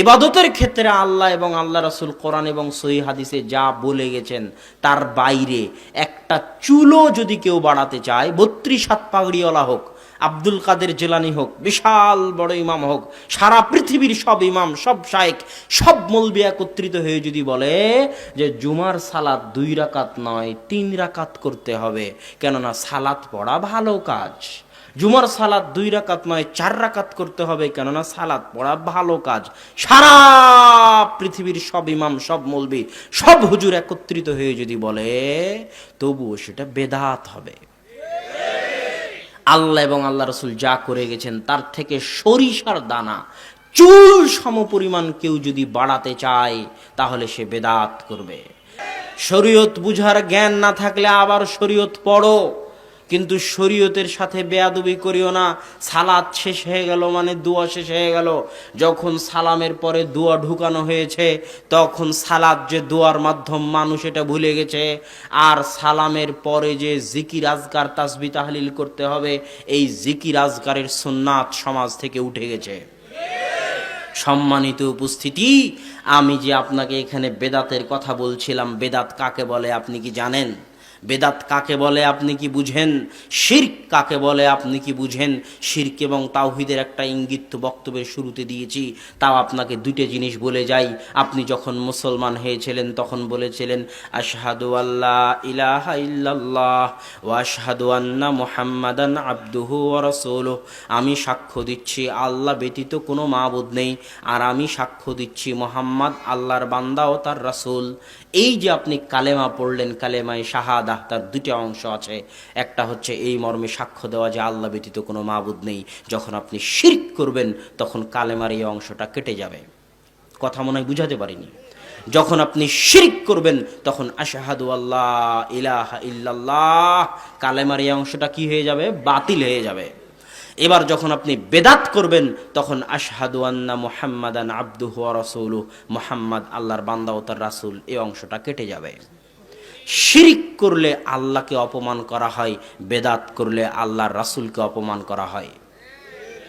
এবাদতের ক্ষেত্রে আল্লাহ এবং আল্লাহ রাসুল কোরআন এবং সহি হাদিসে যা বলে গেছেন তার বাইরে একটা চুলো যদি কেউ বাড়াতে চায়, বত্রিশ হাত পাগড়িওয়ালা হোক, আব্দুল কাদের জেলানি হোক, বিশাল বড় ইমাম হোক, সারা পৃথিবীর সব ইমাম, সব শায়েক সব মলবি একত্রিত হয়ে যদি বলে যে জুমার সালাত দুই রাকাত নয়, তিন রাকাত করতে হবে, কেননা সালাত পড়া ভালো কাজ। জুমার সালাদ দুই রাকাত নয়, চার রাকাত করতে হবে, কেননা সালাদ পড়া ভালো কাজ। সারা পৃথিবীর সব ইমাম, সব মলবি, সব হুজুর একত্রিত হয়ে যদি বলে, তবুও সেটা বেদাত হবে। আল্লাহ এবং আল্লাহ রসুল যা করে গেছেন, তার থেকে সরিষার দানা, চুল সমপরিমাণ কেউ যদি বাড়াতে চায়, তাহলে সে বেদাত করবে। শরীয়ত বুঝার জ্ঞান না থাকলে আবার শরীয়ত পড়ো। কিন্তু শরীয়তের সাথে বেয়াদবি করিও না। সালাদ শেষ হয়ে গেল মানে দোয়া শেষ হয়ে গেল। যখন সালামের পরে দোয়া ঢুকানো হয়েছে, তখন সালাদ যে দোয়ার মাধ্যম মানুষ এটা ভুলে গেছে। আর সালামের পরে যে জিকির আজকার তাসবি তাহলিল করতে হবে, এই জিকির আজকারের সুন্নাত সমাজ থেকে উঠে গেছে। সম্মানিত উপস্থিতি, আমি যে আপনাকে এখানে বেদাতের কথা বলছিলাম, বেদাত কাকে বলে আপনি কি জানেন? বেদাত কাকে বলে আপনি কি বুঝেন? শির্ক কাকে বলে আপনি কি বুঝেন? শির্ক এবং তাওহিদের একটা ইঙ্গিত বক্তব্যের শুরুতে দিয়েছি, তাও আপনাকে দুটো জিনিস বলে যাই। আপনি যখন মুসলমান হয়েছিলেন, তখন বলেছিলেন, আশহাদু আল্লাহ ইলাহা ইল্লাল্লাহ ও আশহাদু আন্না মুহাম্মাদান আবদুহু ওয়া আমি সাক্ষ্য দিচ্ছি, আল্লাহ ব্যতীত কোনো মাবুদ নেই। আর আমি সাক্ষ্য দিচ্ছি, মোহাম্মদ আল্লাহর বান্দা ও তার রাসূল। এই যে আপনি কালেমা পড়লেন, কালেমায় শাহাদা তার দুটো অংশ আছে। একটা হচ্ছে এই মর্মে সাক্ষ্য দেওয়া যে আল্লাহ ব্যতীত কোনো মাবুদ নেই। যখন আপনি শিরক করবেন, তখন কালেমার এই অংশটা কেটে যাবে। কথা মনে হয় বুঝাতে পারিনি। যখন আপনি শিরিক করবেন, তখন আশাহাদু আল্লাহ ইলাহা ইল্লাল্লাহ, কালেমার এই অংশটা কি হয়ে যাবে? বাতিল হয়ে যাবে। এবার যখন আপনি বেদাত করবেন, তখন আশহাদু আন্না মুহাম্মাদান আব্দুহু ওয়া রাসূলু মুহাম্মদ আল্লাহর বান্দা রাসূল এই অংশটা কেটে যাবে। শিরিক করলে আল্লাহকে অপমান করা হয় বেদাত করলে আল্লাহর রাসুলকে অপমান করা হয়।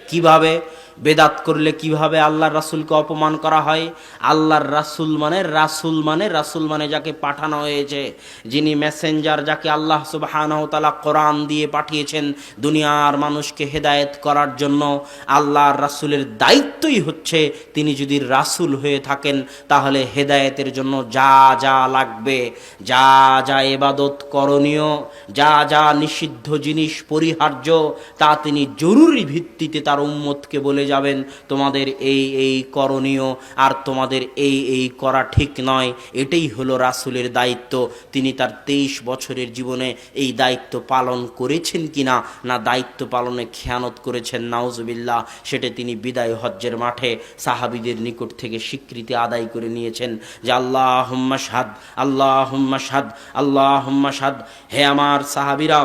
কীভাবে? বেদাত করলে কীভাবে আল্লাহর রাসূলকে অপমান করা হয়? আল্লাহর রাসূল মানে রাসূল মানে রাসূল মানে যাকে পাঠানো হয়েছে, যিনি মেসেঞ্জার যাকে আল্লাহ সুবহানাহু ওয়া কোরআন দিয়ে পাঠিয়েছেন দুনিয়ার মানুষকে হেদায়েত করার জন্য। আল্লাহর রাসূলের দায়িত্বই হচ্ছে তিনি যদি রাসূল হয়ে থাকেন, তাহলে হেদায়েতের জন্য যা যা লাগবে, যা যা এবাদত করণীয়, যা যা নিষিদ্ধ জিনিস, পরিহার্য, তা তিনি জরুরি ভিত্তিতে তার উম্মতকে বলে যাবেন, তোমাদের এই এই করণীয় আর তোমাদের এই এই করা ঠিক নয়। এটাই হলো রাসুলের দায়িত্ব। তিনি তার তেইশ বছরের জীবনে এই দায়িত্ব পালন করেছেন কিনা, না দায়িত্ব পালনে খেয়ানত করেছেন, নাউজুবিল্লাহ, সেটা তিনি বিদায় হজ্জের মাঠে সাহাবিদের নিকট থেকে স্বীকৃতি আদায় করে নিয়েছেন যে আল্লাহ হুম্মা সাদ আল্লাহ হুম্মা সাদ আল্লাহ হুম্মা সাদ হে আমার সাহাবিরা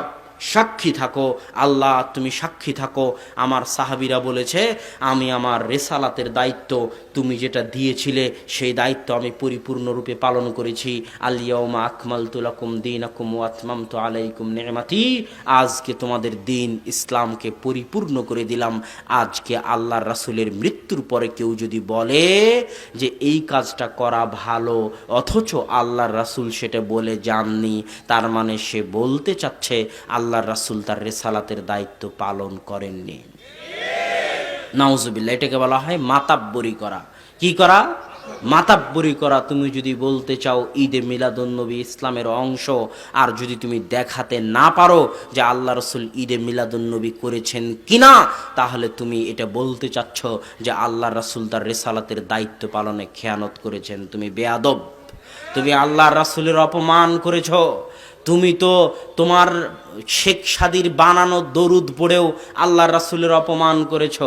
সাক্ষী থাকো আল্লাহ তুমি সাক্ষী থাকো। আমার সাহাবিরা বলেছে আমি আমার রেসালাতের দায়িত্ব তুমি যেটা দিয়েছিলে, সেই দায়িত্ব আমি পরিপূর্ণরূপে পালন করেছি। আলিয়াউমা আকমাল তুলাকুম দিন আকুম আতমাম তো আলাইকুম নেমাতি। আজকে তোমাদের দিন ইসলামকে পরিপূর্ণ করে দিলাম। আজকে আল্লাহর রাসুলের মৃত্যুর পরে কেউ যদি বলে যে এই কাজটা করা ভালো, অথচ আল্লাহর রাসূল সেটা বলে যাননি, তার মানে সে বলতে চাচ্ছে, আল্লাহর রাসুল তার রেসালাতের দায়িত্ব পালন করেননি। নাউজুবিল্লাহ, এটাকে বলা হয় মাতাব্বরি করা। কি করা? মাতাব্বরি করা। তুমি যদি বলতে চাও ঈদে মিলাদুন্নবী ইসলামের অংশ, আর যদি তুমি দেখাতে না পারো যে আল্লাহ রসুল ঈদে মিলাদুন্নবী করেছেন কিনা, তাহলে তুমি এটা বলতে চাচ্ছ যে আল্লাহ রসুল তার রেসালাতের দায়িত্ব পালনে খেয়ানত করেছেন। তুমি বেয়াদব। তুমি আল্লাহ রাসূলের অপমান করেছ। তুমি তো তোমার শেখ সাদির বানানো দরুদ পড়েও আল্লাহ রাসুলের অপমান করেছ।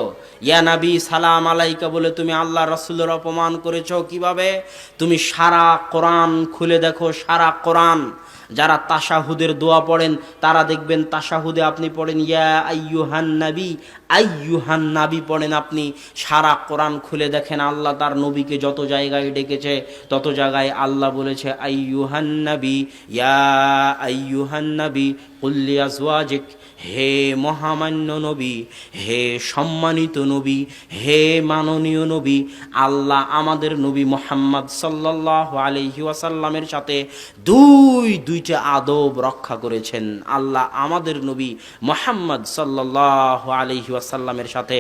ইয়া নাবি, সালাম আলাইকা বলে তুমি আল্লাহ রাসূলের অপমান করেছ কীভাবে? তুমি সারা কোরআন খুলে দেখো, সারা কোরআন। যারা তাশাহুদের দোয়া পড়েন, তারা দেখবেন তাশাহুদে আপনি পড়েন, ইয়া আইয়ুহান নাবি আইয়ুহান নাবি পড়েন আপনি। সারা কোরআন খুলে দেখেন, আল্লাহ তার নবীকে যত জায়গায় ডেকেছে, তত জায়গায় আল্লাহ বলেছে, আইয়ুহান নাবি, ইয়া আইয়ুহান নবী قل لأزواجك হে মহামান্য নবী, হে সম্মানিত নবী, হে মাননীয় নবী, আল্লাহ আমাদের নবী মোহাম্মদ সাল্লাহ আলহি ওয়াসাল্লামের সাথে দুই, দুইটা আদব রক্ষা করেছেন। আল্লাহ আমাদের নবী মোহাম্মদ সাল্লাহ আলহি ওয়াসাল্লামের সাথে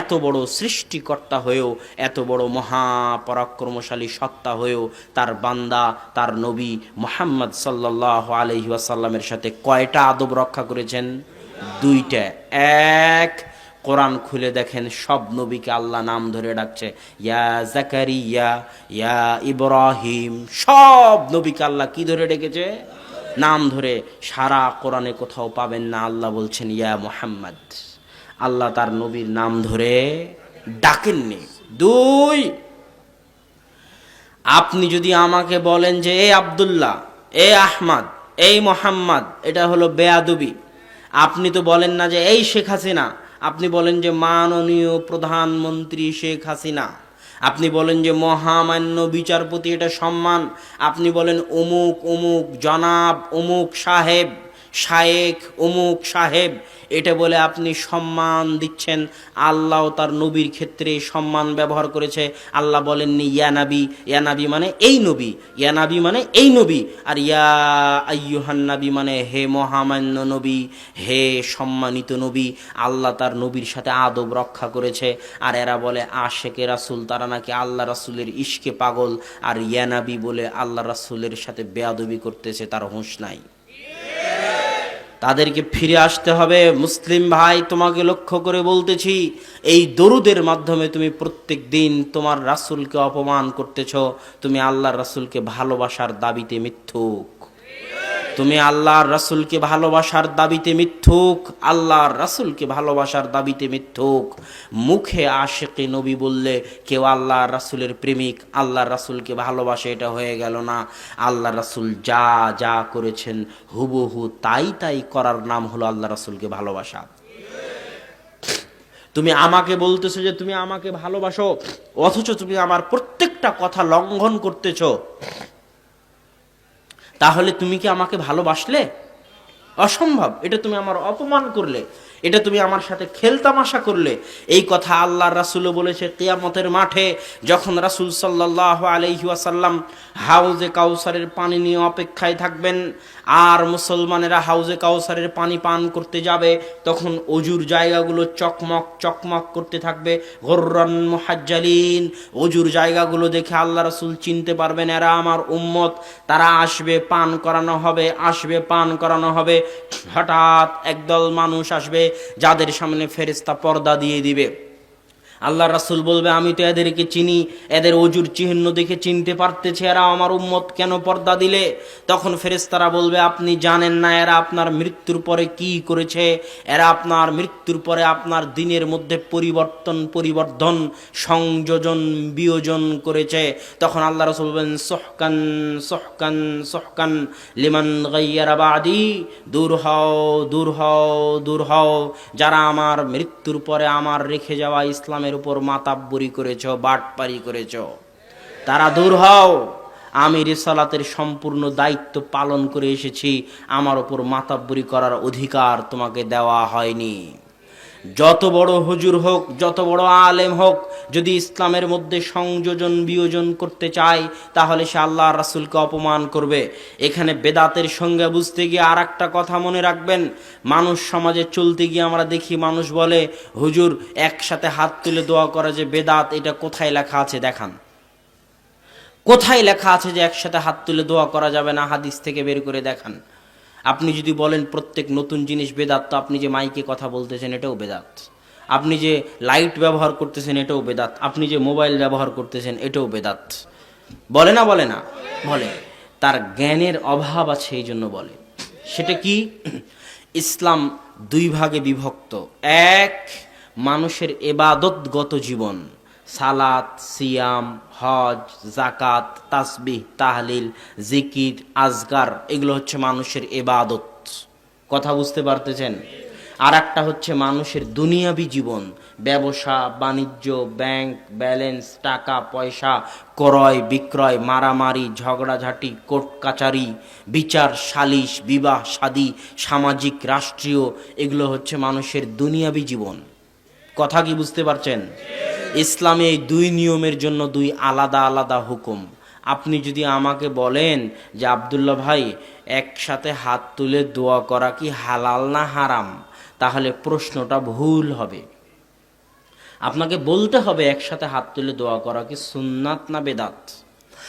এত বড় সৃষ্টিকর্তা হয়েও, এত বড় মহাপরাক্রমশালী সত্তা হয়েও তার বান্দা, তার নবী মোহাম্মদ সাল্লাহ আলহি ওয়াসাল্লামের সাথে কয়টা আদব রক্ষা করেছেন? দুইটা। এক, কোরআন খুলে দেখেন, সব নবীকে আল্লাহ নাম ধরে ডাকছে, ইয়া জাকারিয়া, ইয়া ইব্রাহিম সব নবীকে আল্লাহ কি ধরে ডেকেছে? নাম ধরে। সারা কোরআনে কোথাও পাবেন না, আল্লাহ বলছেন, ইয়া মোহাম্মদ আল্লাহ তার নবীর নাম ধরে ডাকেননি। দুই, আপনি যদি আমাকে বলেন যে, এ আবদুল্লাহ, এ আহমদ, এই মোহাম্মদ এটা হলো বেয়াদুবি। আপনি তো বলেন না যে, এই শেখ হাসিনা। আপনি বলেন যে, মাননীয় প্রধানমন্ত্রী শেখ হাসিনা। আপনি বলেন যে, মহামান্য বিচারপতি, এটা সম্মান। আপনি বলেন, অমুক অমুক জনাব, অমুক সাহেব, শায়েখ অমুক সাহেব। এটা বলে আপনি সম্মান দিচ্ছেন। আল্লাহ তার নবীর ক্ষেত্রে সম্মান ব্যবহার করেছে। আল্লাহ বলেননি ইয়ানাবি ইয়ানাবি মানে এই নবী। ইয়ানাবি মানে এই নবী। আর ইয়া আইয়ুহান নাবি মানে হে মহামান্য নবী, হে সম্মানিত নবী। আল্লাহ তার নবীর সাথে আদব রক্ষা করেছে। আর এরা বলে, আশেকে রাসুল, তারা নাকি আল্লাহ রাসুলের ইশকে পাগল। আর ইয়ানাবি বলে, আল্লাহ রাসুলের সাথে বেয়াদবি করতেছে, তার হুঁশ নাই। তাদেরকে ফিরে আসতে হবে। মুসলিম ভাই, তোমাকে লক্ষ্য করে বলতেছি, এই দরুদের মাধ্যমে তুমি প্রত্যেক দিন তোমার রাসুলকে অপমান করতেছ। তুমি আল্লাহর রাসুলকে ভালোবাসার দাবিতে মিথ্যুক। তুমি আল্লাহর রাসূলকে ভালোবাসার দাবিতে মিথ্যুক, আল্লাহর রাসূলকে ভালোবাসার দাবিতে মিথ্যুক। মুখে আশেকে নবী বললে কেউ আল্লাহর রাসূলের প্রেমিক, আল্লাহর রাসুলকে ভালোবাসে, এটা হয়ে গেল না। আল্লাহ রাসূল যা যা করেছেন, হুবহু তাই তাই করার নাম হলো আল্লাহ রাসুলকে ভালোবাসা। তুমি আমাকে বলতেছো যে তুমি আমাকে ভালোবাসো, অথচ তুমি আমার প্রত্যেকটা কথা লঙ্ঘন করতেছো। তাহলে তুমি কি আমাকে ভালোবাসলে? অসম্ভব, এটা তুমি আমার অপমান করলে, এটা তুমি আমার সাথে খেলতামাশা করলে। এই কথা আল্লাহর রাসুলও বলেছে কেয়ামতের মাঠে, যখন রাসুল সাল্লাহ আলহিউসাল্লাম হাউজে কাউসারের পানি নিয়ে অপেক্ষায় থাকবেন আর মুসলমানেরা হাউজে কাউসারের পানি পান করতে যাবে, তখন অজুর জায়গাগুলো চকমক চকমক করতে থাকবে। গর্রন মুহাজ্জালিন, অজুর জায়গাগুলো দেখে আল্লাহ রসুল চিনতে পারবেন, এরা আমার উম্মত। তারা আসবে, পান করানো হবে, আসবে, পান করানো হবে। হঠাৎ একদল মানুষ আসবে, যাদের সামনে ফেরেস্তা পর্দা দিয়ে দিবে। আল্লাহ রাসুল বলবে, আমি তো এদেরকে চিনি, এদের অজুর চিহ্ন দেখে চিনতে পারতেছে এরা আমার উম্মত, কেন পর্দা দিলে? তখন ফেরেস্তারা বলবে, আপনি জানেন না এরা আপনার মৃত্যুর পরে কি করেছে? এরা আপনার মৃত্যুর পরে আপনার দিনের মধ্যে পরিবর্তন, পরিবর্ধন, সংযোজন, বিয়োজন করেছে। তখন আল্লাহ রসুল বলবেন, সোহকান সোহকান সোহকান, লিমান গাইয়ারা বাদি, দূর হও দূর হও দূর হও। যারা আমার মৃত্যুর পরে আমার রেখে যাওয়া ইসলামের উপর মাতাব্বরি করেছ, বাটপারি করেছ। তারা দূর হও। আমি রিসালাতের সম্পূর্ণ দায়িত্ব পালন করে এসেছি। আমার উপর মাতাব্বরি করার অধিকার তোমাকে দেওয়া হয়নি। যত বড় হুজুর হোক, যত বড় আলেম হোক, যদি ইসলামের মধ্যে সংযোজন, বিয়োজন করতে চায়, তাহলে সে আল্লাহ রাসুলকে অপমান করবে। এখানে বেদাতের সঙ্গে বুঝতে গিয়ে আর একটা কথা মনে রাখবেন। মানুষ সমাজে চলতে গিয়ে আমরা দেখি, মানুষ বলে, হুজুর, একসাথে হাত তুলে দোয়া করে যে বেদাত, এটা কোথায় লেখা আছে? দেখান। কোথায় লেখা আছে যে একসাথে হাত তুলে দোয়া করা যাবে না? হাদিস থেকে বের করে দেখান। আপনি যদি বলেন প্রত্যেক নতুন জিনিস বেদাত, তো আপনি যে মাইকে কথা বলতেছেন এটাও বেদাত। আপনি যে লাইট ব্যবহার করতেছেন এটাও বেদাত। আপনি যে মোবাইল ব্যবহার করতেছেন এটাও বেদাত। বলে না বলে না? বলে। তার জ্ঞানের অভাব আছে এই জন্য বলে। সেটা কি? ইসলাম দুই ভাগে বিভক্ত। এক, মানুষের এবাদতগত জীবন। সালাত, সিয়াম, হজ জাকাত তাসবিহ, তাহলিল, জিকির আজগার এগুলো হচ্ছে মানুষের এবাদত কথা বুঝতে পারতেছেন? আর একটা হচ্ছে মানুষের দুনিয়াবি জীবন, ব্যবসা, বাণিজ্য, ব্যাংক, ব্যালেন্স, টাকা, পয়সা, ক্রয়, বিক্রয়, মারামারি, ঝগড়াঝাটি কোর্ট কাচারি বিচার, সালিশ, বিবাহ শাদী সামাজিক, রাষ্ট্রীয়, এগুলো হচ্ছে মানুষের দুনিয়াবি জীবন। কথা কি বুঝতে পারছেন? ইসলামে এই দুই নিয়মের জন্য দুই আলাদা আলাদা হুকুম। আপনি যদি আমাকে বলেন যে, আবদুল্লাহ ভাই, একসাথে হাত তুলে দোয়া করা কি হালাল না হারাম? তাহলে প্রশ্নটা ভুল হবে। আপনাকে বলতে হবে, একসাথে হাত তুলে দোয়া করা কি সুন্নাত না বেদাত?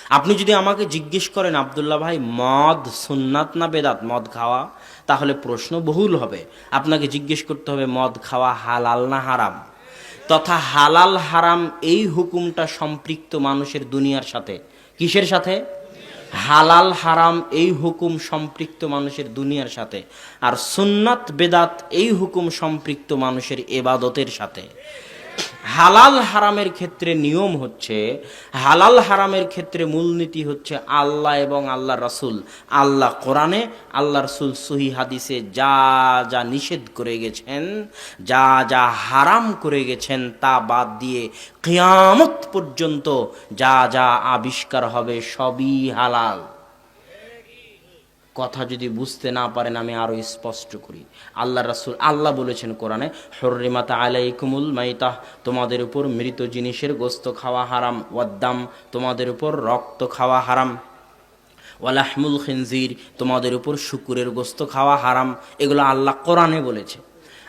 আপনি যদি আমাকে জিজ্ঞেস করেন, আবদুল্লাহ ভাই, মদ সুন্নাত না বেদাত? মদ খাওয়া? তাহলে প্রশ্ন বহুল হবে। আপনাকে জিজ্ঞেস করতে হবে, মদ খাওয়া হালাল না হারাম? তথা হালাল হারাম এই হুকুমটা সম্পৃক্ত মানুষের দুনিয়ার সাথে। কিসের সাথে? হালাল হারাম এই হুকুম সম্পৃক্ত মানুষের দুনিয়ার সাথে। আর সুন্নাত, বেদাত এই হুকুম সম্পৃক্ত মানুষের এবাদতের সাথে। হালাল হারামের ক্ষেত্রে নিয়ম হচ্ছে, হালাল হারামের ক্ষেত্রে মূলনীতি হচ্ছে আল্লাহ এবং আল্লাহ রাসুল। আল্লাহ কোরআনে, আল্লাহ রসুল সহি হাদিসে যা যা নিষেধ করে গেছেন, যা যা হারাম করে গেছেন তা বাদ দিয়ে কিয়ামত পর্যন্ত যা যা আবিষ্কার হবে সবই হালাল। কথা যদি বুঝতে না পারেন, আমি আরও স্পষ্ট করি। আল্লাহ রাসূল, আল্লাহ বলেছেন কোরআনে হরিমাতা আলাইকুমুল মাইতাহ তোমাদের উপর মৃত জিনিসের গোস্ত খাওয়া হারাম। ওয়াদ্দাম, তোমাদের উপর রক্ত খাওয়া হারাম। ওয়ালাহমুল খিনজির, তোমাদের উপর শুকুরের গোস্ত খাওয়া হারাম। এগুলো আল্লাহ কোরআনে বলেছে।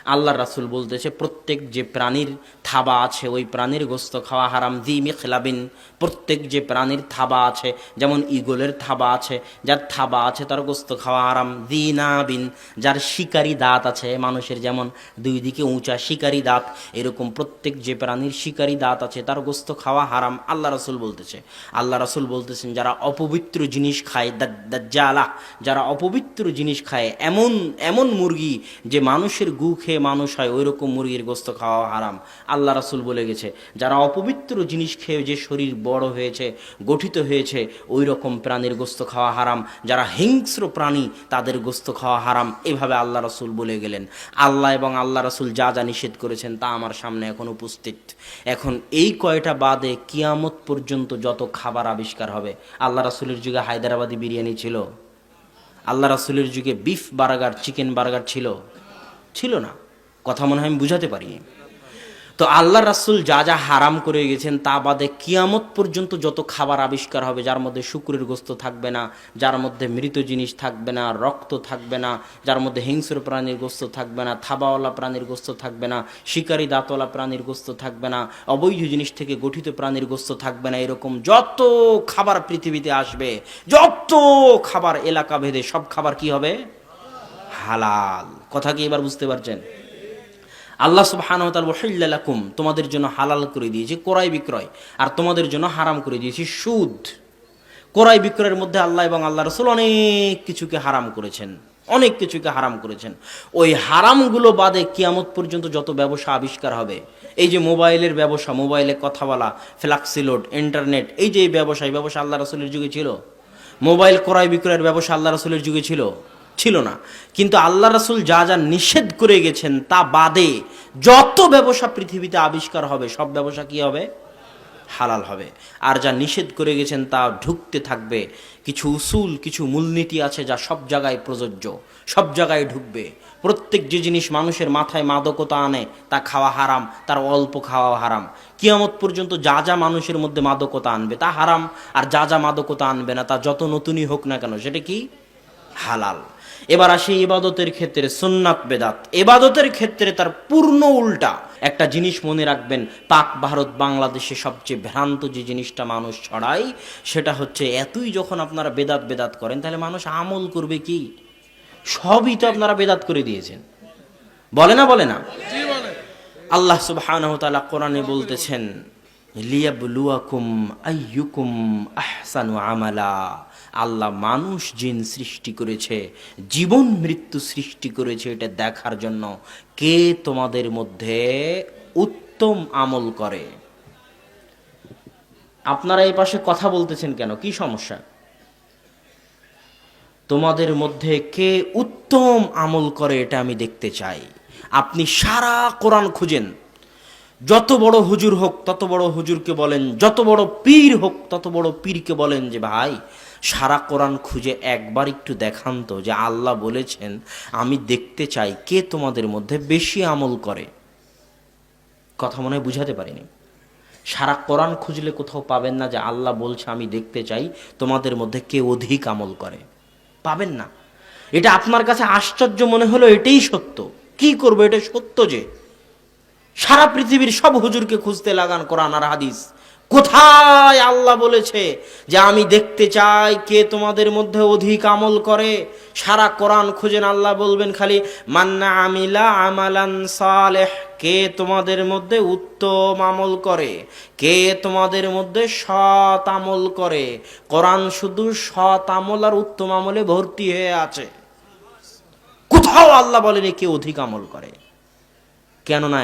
আল্লাহ রাসূল বলতেছে, প্রত্যেক যে প্রাণীর থাবা আছে, ওই প্রাণীর গোস্ত খাওয়া হারাম। দিমি খেলাবিন প্রত্যেক যে প্রাণীর থাবা আছে, যেমন ইগলের থাবা আছে, যার থাবা আছে তার গোস্ত খাওয়া হারাম। দিনাবিন যার শিকারি দাঁত আছে, মানুষের যেমন দুই দিকে উঁচা শিকারি দাঁত, এরকম প্রত্যেক যে প্রাণীর শিকারি দাঁত আছে তার গোস্ত খাওয়া হারাম, আল্লাহ রাসূল বলতেছে। আল্লাহ রাসূল বলতেছেন, যারা অপবিত্র জিনিস খায় দাজ্জালা, যারা অপবিত্র জিনিস খায়, এমন এমন মুরগি যে মানুষের গু খেয়ে মানুষ হয় ওই রকম মুরগির গোস্ত খাওয়া হারাম। আল্লাহ রাসূল বলে গেছে, যারা অপবিত্র জিনিস খেয়ে যে শরীর বড় হয়েছে, গঠিত হয়েছে ওই রকম প্রাণীর গোস্ত খাওয়া হারাম। যারা হিংস্র প্রাণী, তাদের গোস্ত খাওয়া হারাম। এভাবে আল্লাহ রাসূল বলে গেলেন। আল্লাহ এবং আল্লাহ রাসূল যা যা নিষেধ করেছেন তা আমার সামনে এখন উপস্থিত। এখন এই কয়টা বাদে কিয়ামত পর্যন্ত যত খাবার আবিষ্কার হবে, আল্লাহ রাসূলের যুগে হায়দ্রাবাদি বিরিয়ানি ছিল? আল্লাহ রাসূলের যুগে বিফ বার্গার চিকেন বার্গার ছিল? ছিল না। কথা মনে হয় আমি বুঝাতে পারিনি। তো আল্লাহ রাসূল যা যা হারাম করে গেছেন তা বাদে কিয়ামত পর্যন্ত যত খাবার আবিষ্কার হবে, যার মধ্যে শুকুরের গোস্ত থাকবে না, যার মধ্যে মৃত জিনিস থাকবে না, রক্ত থাকবে না, যার মধ্যে হিংস্র প্রাণীর গোস্ত থাকবে না, থাবাওয়ালা প্রাণীর গোস্ত থাকবে না, শিকারী দাঁতওয়ালা প্রাণীর গোস্ত থাকবে না, অবৈধ জিনিস থেকে গঠিত প্রাণীর গোস্ত থাকবে না, এরকম যত খাবার পৃথিবীতে আসবে, যত খাবার এলাকা ভেদে সব খাবার কি হবে? হালাল। কথা কি এবার বুঝতে পারছেন? আল্লাহ সুবাহানকুম তোমাদের জন্য হালাল করে দিয়েছি কোরআই বিক্রয়, আর তোমাদের জন্য হারাম করে দিয়েছি সুদ। কোরআই বিক্রয়ের মধ্যে আল্লাহ এবং আল্লাহ রসুল অনেক কিছুকে হারাম করেছেন, অনেক কিছুকে হারাম করেছেন। ওই হারামগুলো বাদে কিয়ামত পর্যন্ত যত ব্যবসা আবিষ্কার হবে, এই যে মোবাইলের ব্যবসা, মোবাইলে কথা বলা ফ্লাক্সিলোড, ইন্টারনেট, এই যে এই ব্যবসা এই ব্যবসা আল্লাহ রসুলের যুগে ছিল। মোবাইল ক্রয় বিক্রয়ের ব্যবসা আল্লাহ রসুলের যুগে ছিল। ছিল না। কিন্তু আল্লাহ রাসুল যা যা নিষেধ করে গেছেন তা বাদে যত ব্যবসা পৃথিবীতে আবিষ্কার হবে, সব ব্যবসা কি হবে? হালাল হবে। আর যা নিষেধ করে গেছেন তা ঢুকতে থাকবে। কিছু উসুল, কিছু মূলনীতি আছে যা সব জায়গায় প্রযোজ্য, সব জায়গায় ঢুকবে। প্রত্যেক যে জিনিস মানুষের মাথায় মাদকতা আনে, তা খাওয়া হারাম, তার অল্প খাওয়া হারাম। কিয়ামত পর্যন্ত যা যা মানুষের মধ্যে মাদকতা আনবে তা হারাম, আর যা যা মাদকতা আনবে না, তা যত নতুনই হোক না কেন, সেটা কি? হালাল। এবার আসি ইবাদতের ক্ষেত্রে সুন্নাত বেদাত। এবাদতের ক্ষেত্রে তার পূর্ণ উল্টা। একটা জিনিস মনে রাখবেন, পাক ভারত বাংলাদেশে সবচেয়ে ভ্রান্ত যে জিনিসটা মানুষ ছড়ায়, সেটা হচ্ছে এতই যখন আপনারা বেদাত বেদাত করেন, তাহলে মানুষ আমল করবে কি? সবই তো আপনারা বেদাত করে দিয়েছেন। বলে না বলে না? আল্লাহ সুবহানাহু তাআলা কোরআনে বলতেছেন, লিয়াবলুয়াকুম আইয়ুকুম আহসানু আমালা। আল্লাহ মানুষ জিন সৃষ্টি করেছে, জীবন মৃত্যু সৃষ্টি করেছে এটা দেখার জন্য কে তোমাদের মধ্যে উত্তম আমল করে। আপনারা এই পাশে কথা বলতেছেন কেন? কি সমস্যা? তোমাদের মধ্যে কে উত্তম আমল করে এটা আমি দেখতে চাই। আপনি সারা কোরআন খুঁজেন। যত বড় হুজুর হোক, তত বড় হুজুরকে বলেন, যত বড় পীর হোক, তত বড় পীরকে বলেন যে, ভাই সারা কোরআন খুঁজে একবার একটু দেখান তো যে আল্লাহ বলেছেন, আমি দেখতে চাই কে তোমাদের মধ্যে বেশি আমল করে। কথা মনে হয় বুঝাতে পারিনি। সারা কোরআন খুঁজলে কোথাও পাবেন না যে আল্লাহ বলছে, আমি দেখতে চাই তোমাদের মধ্যে কে অধিক আমল করে। পাবেন না। এটা আপনার কাছে আশ্চর্য মনে হলো এটাই সত্য। কি করব? এটা সত্য যে সারা পৃথিবীর সব হুজুরকে খুঁজতে লাগান কোরআন আর হাদিস। কোথায় আল্লাহ বলেছে যে আমি দেখতে চাই কে তোমাদের মধ্যে অধিক আমল করে? সারা কোরআন খুঁজেন আল্লাহ বলবেন খালি মান্না আমিলা আমালান সালেহ কে তোমাদের মধ্যে উত্তম আমল করে? কে তোমাদের মধ্যে সৎ আমল করে? কোরআন শুধু সৎ আমল আর উত্তম আমলে ভর্তি হয়ে আছে। কোথাও আল্লাহ বলেনি কে অধিক আমল করে। কেননা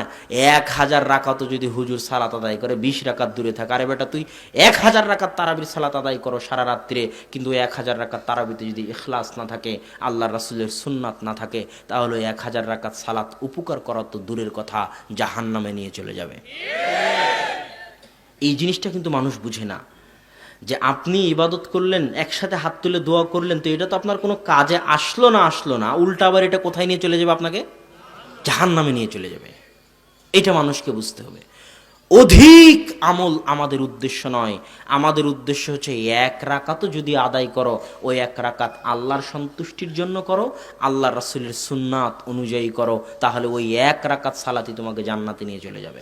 এক হাজার রাকাতও যদি হুজুর সালাত আদায় করে, বিশ রাকাত দূরে থাকে। আরে বেটা, তুই এক হাজার রাকাত তারাবির সালাত আদায় করো সারা রাত্রে, কিন্তু এক হাজার রাকাত তারাবিতে যদি ইখলাস না থাকে আল্লাহ রাসুলের সুন্নাত না থাকে, তাহলে এক হাজার রাকাত সালাত উপকার করা তো দূরের কথা জাহান নামে নিয়ে চলে যাবে। এই জিনিসটা কিন্তু মানুষ বুঝে না। যে আপনি ইবাদত করলেন, একসাথে হাত তুলে দোয়া করলেন, তো এটা তো আপনার কোনো কাজে আসলো না আসলো না, উল্টা আবার এটা কোথায় নিয়ে চলে যাবে আপনাকে? জাহান নামে নিয়ে চলে যাবে। এটা মানুষকে বুঝতে হবে। অধিক আমল আমাদের উদ্দেশ্য নয়। আমাদের উদ্দেশ্য হচ্ছে এক রাকাতও যদি আদায় করো, ওই এক রাকাত আল্লাহর সন্তুষ্টির জন্য করো আল্লাহ রাসুলের সুন্নাত অনুযায়ী করো, তাহলে ওই এক রাকাত সালাতি তোমাকে জান্নাতে নিয়ে চলে যাবে।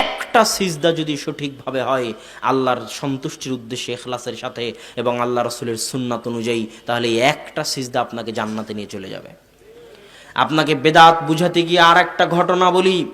একটা সিজদা যদি সঠিকভাবে হয়, আল্লাহর সন্তুষ্টির উদ্দেশ্যে, এখলাসের সাথে এবং আল্লাহ রসুলের সুন্নাত অনুযায়ী, তাহলে একটা সিজদা আপনাকে জান্নাতে নিয়ে চলে যাবে। আপনাকে বেদাত বুঝাতে গিয়ে আর একটা ঘটনা বলি।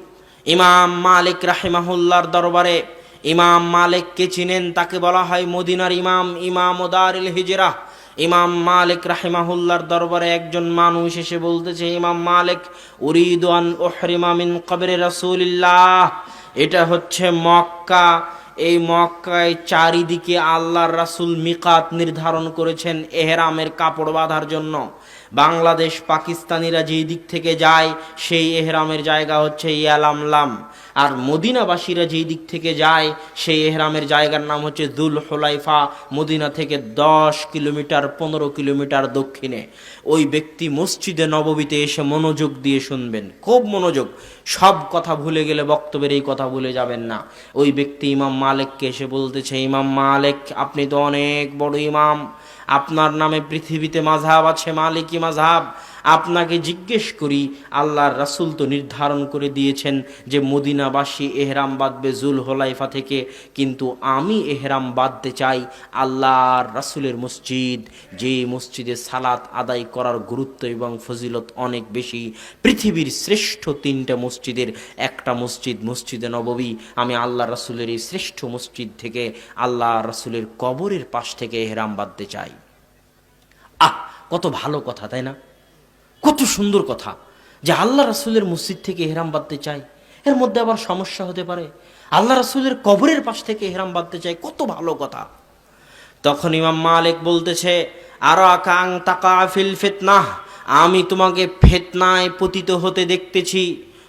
ইমাম মালিক রাহেমাহুল্লার দরবারে ইমাম মালিককে চিনেন, তাকে বলা হয় মদিনার ইমাম ইমাম ওদারিল হিজরা। ইমাম মালিক রাহেমাহুল্লার দরবারে একজন মানুষ এসে বলতেছে, ইমাম মালিক উরিদান ওহরিমা মিন কবরে রাসূলিল্লাহ। এটা হচ্ছে মক্কা। এই মক্কায় চারিদিকে আল্লাহর রাসূল মিকাত নির্ধারণ করেছেন এহরামের কাপড় বাঁধার জন্য। বাংলাদেশ পাকিস্তানিরা যেই দিক থেকে যায় সেই এহরামের জায়গা হচ্ছে ইয়ালামলাম। আর মদিনাবাসীরা যেই দিক থেকে যায়, সেই এহরামের জায়গার নাম হচ্ছে দুল হোলাইফা মদিনা থেকে দশ কিলোমিটার, পনেরো কিলোমিটার দক্ষিণে। ওই ব্যক্তি মসজিদে নববীতে এসে মনোযোগ দিয়ে শুনবেন। খুব মনোযোগ। সব কথা ভুলে গেলে বক্তব্যের এই কথা ভুলে যাবেন না। ওই ব্যক্তি ইমাম মালিককে এসে বলতেছে, ইমাম মালিক, আপনি তো অনেক বড় ইমাম। আপনার নামে পৃথিবীতে মাঝহাব আছে, মালিকি মাঝহাব। আপনাকে জিজ্ঞেস করি, আল্লাহর রাসূল তো নির্ধারণ করে দিয়েছেন যে মদিনাবাসী এহরাম বাঁধবে জুল হোলাইফা থেকে, কিন্তু আমি এহরাম বাঁধতে চাই আল্লাহর রাসূলের মসজিদ, যে মসজিদে সালাত আদায় করার গুরুত্ব এবং ফজিলত অনেক বেশি। পৃথিবীর শ্রেষ্ঠ তিনটা মসজিদের, একটা মসজিদ মসজিদে নববী, আমি আল্লাহ রাসূলের এই শ্রেষ্ঠ মসজিদ থেকে আল্লাহ রাসূলের কবরের পাশ থেকে এহরাম বাঁধতে চাই। আহ, কত ভালো কথা, তাই না? কত সুন্দর কথা যে আল্লাহ রাসুলের মসজিদ থেকে এহরাম বাঁধতে চাই এর মধ্যে আবার সমস্যা হতে পারে। আল্লাহ রাসুলের কবরের পাশ থেকে এহরাম বাঁধতে চাই কত ভালো কথা। তখন ইমাম মালিক বলতেছে আর আকাং তাকা ফিল ফিতনাহ, আমি তোমাকে ফেতনায় পতিত হতে দেখতেছি।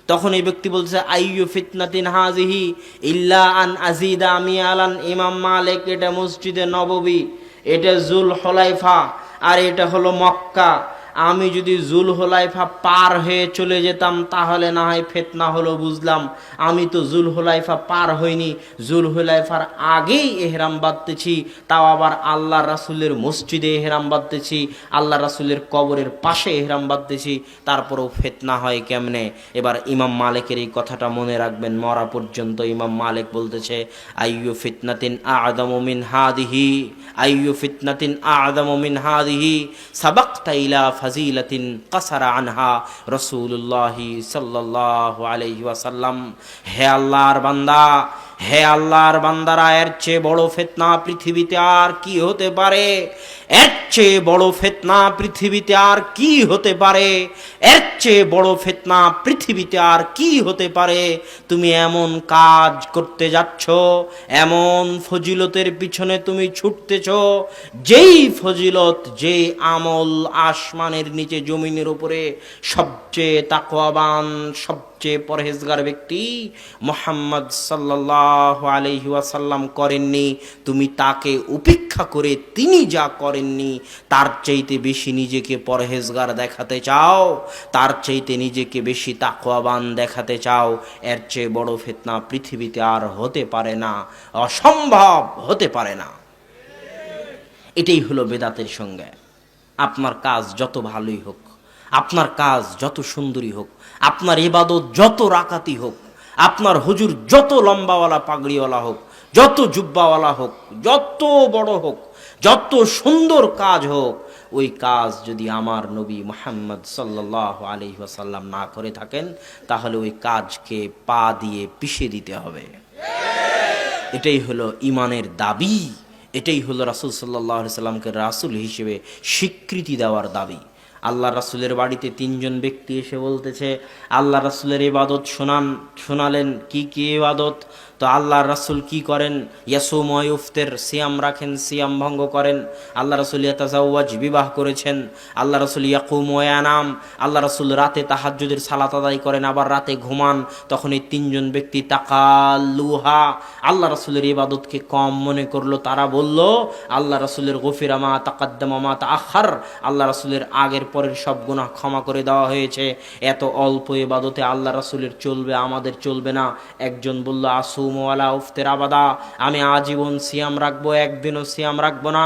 তখন এই ব্যক্তি বলতেছে, আইয়ু ফিতনাতিন হাজিহি ইল্লা আন আজিদা আমি আলান ইমাম মালিক, এটা মসজিদে নববী, এটা জুল হলাইফা, আর এটা হলো মক্কা। আমি যদি জুল হোলাইফা পার হয়ে চলে যেতাম, তাহলে না হয় ফেতনা হলো বুঝলাম। আমি তো জুল হোলাইফা পার হইনি। জুল হোলাইফার আগেই এহরাম বাঁধতেছি, তাও আবার আল্লাহ রাসুলের মসজিদে এহরাম বাঁধতেছি, আল্লাহ রাসুলের কবরের পাশে এহরাম বাঁধতেছি, তারপরেও ফেতনা হয় কেমনে? এবার ইমাম মালিকের এই কথাটা মনে রাখবেন, মরা পর্যন্ত ইমাম মালিক বলতেছে, আইয়ু ফিতনাতিন আদমিন হাদিহি, আইয়ু ফিতনাতিন আদমিন হাদিহি, সাবাক্তা ইলা ফাজিলাতিন কাসারা আনহা রসুল্লাহি সাল্লাহ আলাইহি ওয়াসাল্লাম। হে আল্লাহর বান্দা হে আল্লাহর বান্দারা, এর চেয়ে বড় ফেতনা পৃথিবীতে আর কি হতে পারে? এর চেয়ে বড় ফেতনা পৃথিবীতে আর কি হতে পারে? এর চেয়ে বড় ফেতনা পৃথিবীতে আর কি হতে পারে? তুমি এমন কাজ করতে যাচ্ছ, এমন ফজিলতের পিছনে তুমি ছুটতেছ, যেই ফজিলত, যেই আমল আসমানের নিচে জমিনের উপরে সবচেয়ে তাকওয়াবান, সবচেয়ে পরহেজগার ব্যক্তি মোহাম্মদ সাল্লাহ ওয়াসাল্লাম করেননি, তুমি তাকে উপেক্ষা করে তিনি যা করেননি, তার চাইতে বেশি নিজেকে পরহেজগার দেখাতে চাও, তার চাইতে নিজেকে বেশি তাকওয়াবান দেখাতে চাও, এর চেয়ে বড় ফেতনা পৃথিবীতে আর হতে পারে না, অসম্ভব হতে পারে না। এটাই হলো বেদাতের সঙ্গে। আপনার কাজ যত ভালোই হোক, আপনার কাজ যত সুন্দরী হোক, আপনার ইবাদত যত রাকাতি হোক আপনার হুজুর যত লম্বাওয়ালা, পাগড়িওয়ালা হোক, যত জুব্বাওয়ালা হোক, যত বড় হোক, যত সুন্দর কাজ হোক, ওই কাজ যদি আমার নবী মোহাম্মদ সাল্লাহ আলি ওয়াসাল্লাম না করে থাকেন, তাহলে ওই কাজকে পা দিয়ে পিষে দিতে হবে। এটাই হলো ইমানের দাবি, এটাই হলো রাসুল সাল্লাহ সাল্লামকে রাসুল হিসেবে স্বীকৃতি দেওয়ার দাবি। আল্লাহ রাসুলের বাড়িতে তিনজন ব্যক্তি এসে বলতেছে, আল্লাহ রাসুলের ইবাদত শোনান, শোনালেন কি কি ইবাদত? তো আল্লাহ রাসুল কি করেন? ইয়াসুম ইফতের সিয়াম রাখেন, সিয়াম ভঙ্গ করেন। আল্লাহ রাসুল ইয়াতাজাওয়াজ, বিবাহ করেছেন। আল্লাহ রাসুল ইয়াকুম ওয়ানাম আল্লাহ রাসুল রাতে তাহাজ্জুদের সালাত আদায় করেন, আবার রাতে ঘুমান। তখন এই তিনজন ব্যক্তি তাকালুহা আল্লাহ রাসুলের ইবাদতকে কম মনে করল। তারা বলল আল্লাহ রাসুলের গফিরামা তাকাদ্দামা আখার আল্লাহ রাসুলের আগের পরের সব গুনাহ ক্ষমা করে দেওয়া হয়েছে। এত অল্প ইবাদতে আল্লাহ রাসুলের চলবে, আমাদের চলবে না। একজন বলল আসুমওয়ালা উফতের আবাদা। আমি আজীবন সিয়াম রাখব, একদিনও সিয়াম রাখব না,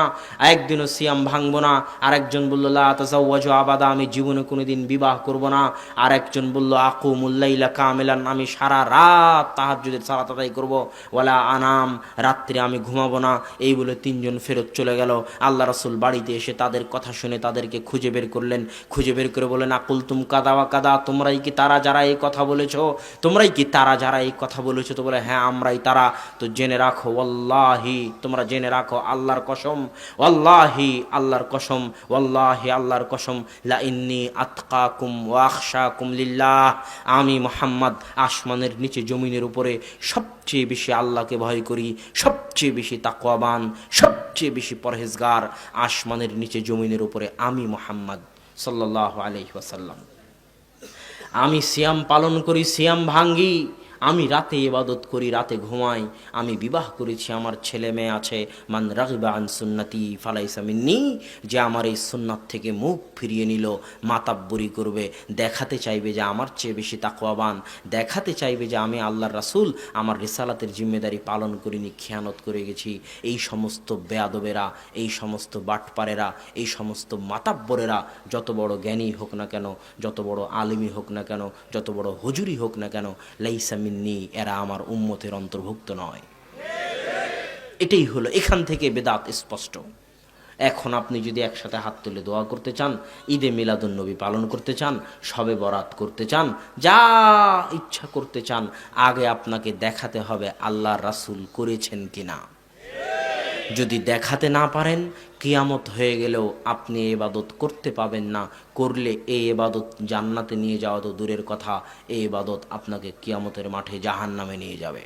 একদিনও সিয়াম ভাঙবো না। আরেকজন বলল, লা তাজাওয়াজু আবাদা, আমি জীবনে কোনোদিন বিবাহ করব না। আর একজন বলল আকুমুল্লাইলা কামেলান, আমি সারা রাত তাহাজ্জুদের সালাত আদায় করব। ওয়ালা আনাম, রাত্রে আমি ঘুমাবো না। এই বলে তিনজন ফেরত চলে গেল। আল্লাহ রাসুল বাড়িতে এসে তাদের কথা শুনে তাদেরকে খুঁজে বের করলেন। খুঁজে বের করে বলেন আকুল তুম কাদা বা কাদা, তোমরাই কি তারা যারা এই কথা বলেছ? তোমরাই কি তারা যারা এই কথা বলেছ? তো বলে হ্যাঁ আমরাই তারা। তো জেনে রাখো, ওয়াল্লাহি, তোমরা জেনে রাখো, আল্লাহর কসম, ওয়াল্লাহি, আল্লাহর কসম, ওয়াল্লাহি, আল্লাহর কসম লা ইন্নি আতকাকুম ওয়াখশাকুম লিল্লাহ। আমি মোহাম্মদ, আসমানের নিচে জমিনের উপরে সবচেয়ে বেশি আল্লাহকে ভয় করি, সবচেয়ে বেশি তাকওয়াবান, সবচেয়ে বেশি পরহেজগার, আসমানের নিচে জমিনের উপরে আমি মোহাম্মদ সাল্লাহ আলহি ওয়াসাল্লাম। আমি সিয়াম পালন করি, সিয়াম ভাঙ্গি আমি রাতে ইবাদত করি, রাতে ঘুমাই। আমি বিবাহ করেছি, আমার ছেলে মেয়ে আছে। মান রাগিবা আন সুন্নতি ফালাইসা যে আমার এই সুন্নাত থেকে মুখ ফিরিয়ে নিল, মাতাব্বরি করবে, দেখাতে চাইবে যে আমার চেয়ে বেশি তাকওয়াবান, দেখাতে চাইবে যে আমি আল্লাহর রাসূল, আমার রিসালাতের জিম্মেদারি পালন করিনি, খেয়ানত করে গেছি। এই সমস্ত বেয়াদবেরা, এই সমস্ত বাটপারেরা, এই সমস্ত মাতাব্বরেরা, যত বড় জ্ঞানী হোক না কেন, যত বড় আলিমি হোক না কেন, যত বড় হুজুরি হোক না কেন, লাইসা মিন্নি এরা আমার উম্মতের অন্তর্ভুক্ত নয়। এটাই হলো, এখান থেকে বেদাত স্পষ্ট। এখন আপনি যদি একসাথে হাত তুলে দোয়া করতে চান, ঈদে মিলাদুন নবী পালন করতে চান, সবে বরাত করতে চান, যা ইচ্ছা করতে চান, আগে আপনাকে দেখাতে হবে আল্লাহ রাসূল করেছেন কিনা। যদি দেখাতে না পারেন কিয়ামত হয়ে গেলেও আপনি এবাদত করতে পাবেন না। করলে এই এবাদত জান্নাতে নিয়ে যাওয়া তো দূরের কথা। এই এবাদত আপনাকে কিয়ামতের মাঠে জাহান নামে নিয়ে যাবে।